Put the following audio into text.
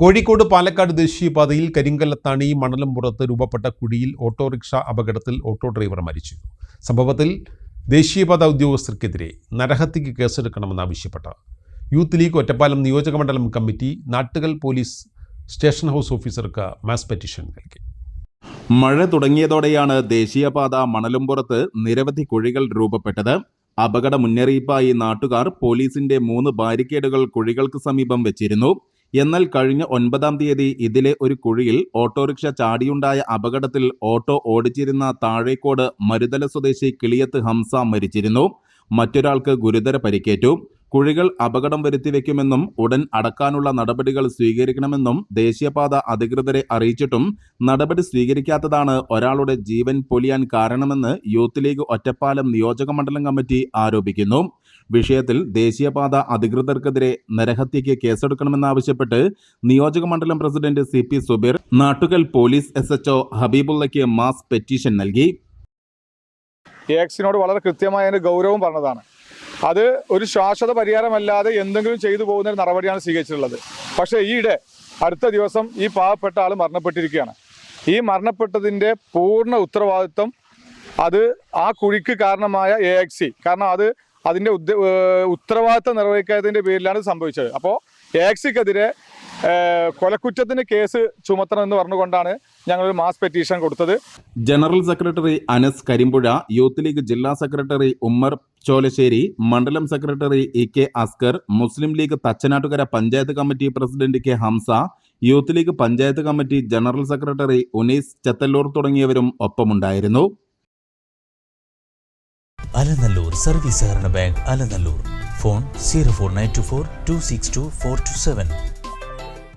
കോഴിക്കോട് പാലക്കാട് ദേശീയപാതയിൽ കരിങ്കല്ലത്താണി മണലംപുറത്ത് രൂപപ്പെട്ട കുഴിയിൽ ഓട്ടോറിക്ഷ അപകടത്തിൽ ഓട്ടോ ഡ്രൈവർ മരിച്ചു. സംഭവത്തിൽ ദേശീയപാത ഉദ്യോഗസ്ഥർക്കെതിരെ നരഹത്യക്ക് കേസെടുക്കണമെന്നാവശ്യപ്പെട്ട് യൂത്ത് ലീഗ് ഒറ്റപ്പാലം നിയോജകമണ്ഡലം committee Nattukal police station house ഓഫീസർക്ക് മാസ് പെറ്റീഷൻ നൽകി. മഴ തുടങ്ങിയതോടെയാണ് ദേശീയപാത മണലുംപുറത്ത് നിരവധി കുഴികൾ രൂപപ്പെട്ടത്. അപകട മുന്നറിയിപ്പായി നാട്ടുകാർ പോലീസിന്റെ മൂന്ന് ബാരിക്കേഡുകൾ കുഴികൾക്ക് സമീപം വെച്ചിരുന്നു. എന്നാൽ കഴിഞ്ഞ ഒൻപതാം തീയതി ഇതിലെ ഒരു കുഴിയിൽ ഓട്ടോറിക്ഷ ചാടിയുണ്ടായ അപകടത്തിൽ ഓട്ടോ ഓടിച്ചിരുന്ന താഴേക്കോട് മരുതല സ്വദേശി കിളിയത്ത് ഹംസ മരിച്ചിരുന്നു. മറ്റൊരാൾക്ക് ഗുരുതര പരിക്കേറ്റു. കുഴികൾ അപകടം വരുത്തിവെക്കുമെന്നും ഉടൻ അടക്കാനുള്ള നടപടികൾ സ്വീകരിക്കണമെന്നും ദേശീയപാത അധികൃതരെ അറിയിച്ചിട്ടും നടപടി സ്വീകരിക്കാത്തതാണ് ഒരാളുടെ ജീവൻ പൊലിയാൻ കാരണമെന്ന് യൂത്ത് ലീഗ് ഒറ്റപ്പാലം നിയോജക മണ്ഡലം കമ്മിറ്റി ആരോപിക്കുന്നു. വിഷയത്തിൽ ദേശീയപാത അധികൃതർക്കെതിരെ നരഹത്യയ്ക്ക് കേസെടുക്കണമെന്നാവശ്യപ്പെട്ട് നിയോജക മണ്ഡലം president C P Subeer Nattukal police S H O ഹബീബുള്ളയ്ക്ക് mass petition നൽകി. എക്സിനോട് വളരെ കൃത്യമായ ഗൗരവം പറഞ്ഞതാണ്. അത് ഒരു ശാശ്വത പരിഹാരമല്ലാതെ എന്തെങ്കിലും ചെയ്തു പോകുന്ന ഒരു നടപടിയാണ് സ്വീകരിച്ചിട്ടുള്ളത്. പക്ഷേ ഈയിടെ അടുത്ത ദിവസം ഈ പാവപ്പെട്ട ആൾ മരണപ്പെട്ടിരിക്കുകയാണ്. ഈ മരണപ്പെട്ടതിന്റെ പൂർണ ഉത്തരവാദിത്വം അത് ആ കുഴിക്ക് കാരണമായ എ എക്സി കാരണം അത് അതിന്റെ ഉത്തരവാദിത്തം നിർവഹിക്കാത്തതിന്റെ പേരിലാണ് സംഭവിച്ചത്. അപ്പോൾ എ എക്സിക്കെതിരെ കൊലക്കുറ്റത്തിന് കേസ് ചുമത്തണം എന്ന് പറഞ്ഞുകൊണ്ടാണ് ഞങ്ങൾ മാസ് പെറ്റീഷൻ കൊടുത്തത്. General secretary Anas Karimpuzha Youth League ജില്ലാ സെക്രട്ടറി ഉമ്മർ ചോലശ്ശേരി മണ്ഡലം secretary E K Askar Muslim League Thachanattukara panchayat committee president K Hamsa Youth League panchayat committee general secretary Unees Chathallur തുടങ്ങിയവരും ഒപ്പമുണ്ടായിരുന്നു. Alanallur service സഹകരണ bank Alanallur. Phone zero four nine two four two six two four two seven.